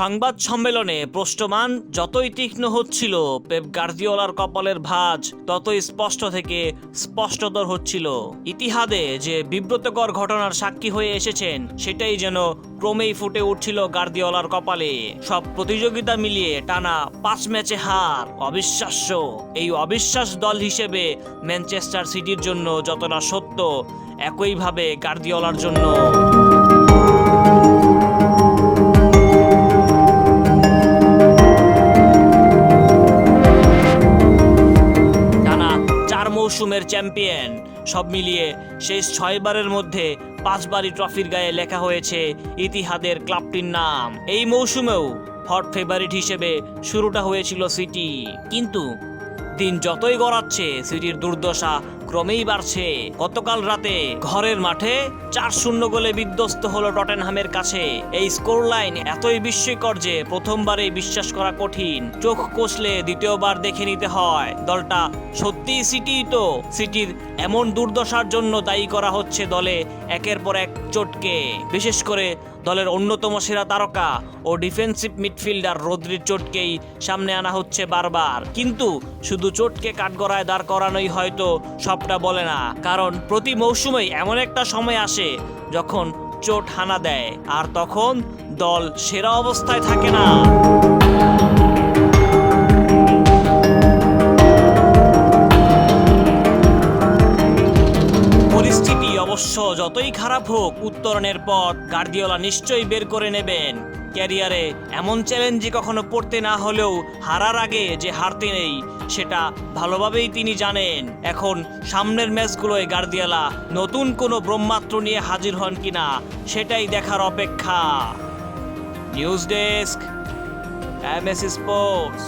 সংবাদ সম্মেলনে প্রশ্নমান যতই তীক্ষ্ণ হচ্ছিল, পেপ গার্দিওলার কপালের ভাঁজ ততই স্পষ্ট থেকে স্পষ্টতর হচ্ছিল। ইতিহাদে যে বিব্রতকর ঘটনার সাক্ষী হয়ে এসেছেন, সেটাই যেন ক্রমেই ফুটে উঠছিল গার্দিওলার কপালে। সব প্রতিযোগিতা মিলিয়ে টানা পাঁচ ম্যাচে হার, অবিশ্বাস্য। এই অবিশ্বাস দল হিসেবে ম্যানচেস্টার সিটির জন্য যতটা সত্য, একইভাবে গার্দিওলার জন্য। মৌসুমের চ্যাম্পিয়ন। সব মিলিয়ে শেষ ছয়বারের মধ্যে পাঁচবারই ট্রফির গায়ে লেখা হয়েছে ইতিহাদের ক্লাবটির নাম। এই মৌসুমেও হট ফেভারিট হিসেবে শুরুটা হয়েছিল সিটি। কিন্তু দিন যতই গড়াচ্ছে, সিটির দুর্দশা ক্রমেই বাড়ছে। গতকাল রাতে ঘরের মাঠে চার শূন্য গোলে বিধ্বস্ত হলো টটেনহামের কাছে। এই স্কোর লাইন এতই বিস্ময়কর যে প্রথমবারে বিশ্বাস করা কঠিন। চোখ কষলে দ্বিতীয়বার দেখে নিতে হয়, দলটা সত্যি সিটি তো। সিটির এমন দুর্দশার জন্য দায়ী করা হচ্ছে দলে একের পর এক চোটকে। বিশেষ করে দলের অন্যতম সেরা তারকা ও ডিফেন্সিভ মিডফিল্ডার রদ্রির চোটকেই সামনে আনা হচ্ছে বারবার। কিন্তু শুধু চোটকে কাঠগড়ায় দাঁড় করানোই হয়তো সবটা বলে না, কারণ প্রতি মৌসুমেই এমন একটা সময় আসে যখন চোট হানা দেয়, আর তখন দল সেরা অবস্থায় থাকে না। অবশ্য যতই খারাপ হোক, উত্তরণের পথ গার্দিওলা নিশ্চয়ই বের করে নেবেন। ক্যারিয়ারে এমন চ্যালেঞ্জে কখনো পড়তে না হলেও হারার আগে যে হারতে নেই, সেটা ভালোভাবেই তিনি জানেন। এখন সামনের ম্যাচগুলোয় গার্দিয়ালা নতুন কোনো ব্রহ্মাত্র নিয়ে হাজির হন কিনা, সেটাই দেখার অপেক্ষা। News desk, M S sports.